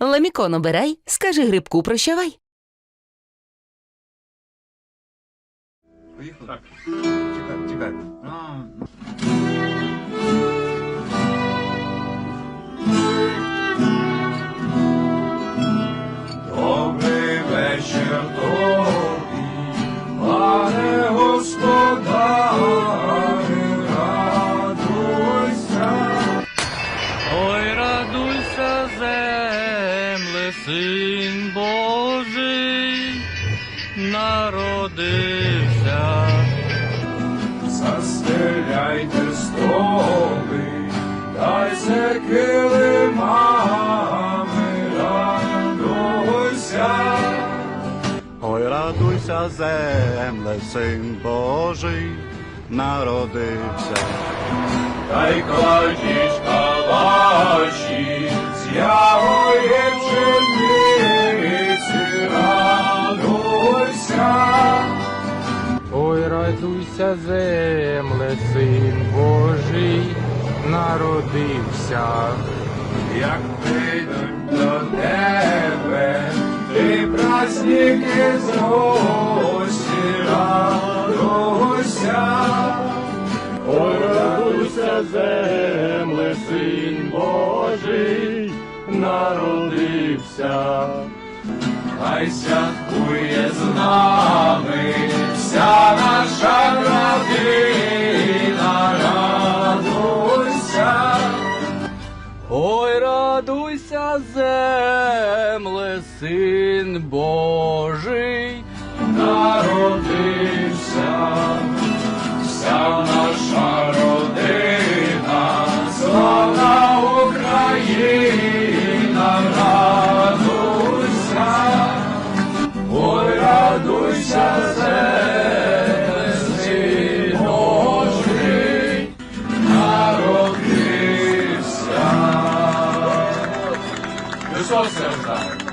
Ламікон обирай, скажи грибку прощавай. Поїхали? Так. Чекай, чекай. А, Добрий син Божий, народився. Застеляйте столи, дайся килимами, радуйся. Ой, радуйся, земле, син Божий народився. Та й кладіть калачі Ой, радуйся, земле, син Божий народився. Як прийдуть до тебе, ти праздники зрості, радуйся. Ой, радуйся, земле, син Божий народився. Хай святкує Ой, радуйся, земле, син Божий, народився, pessoas, César.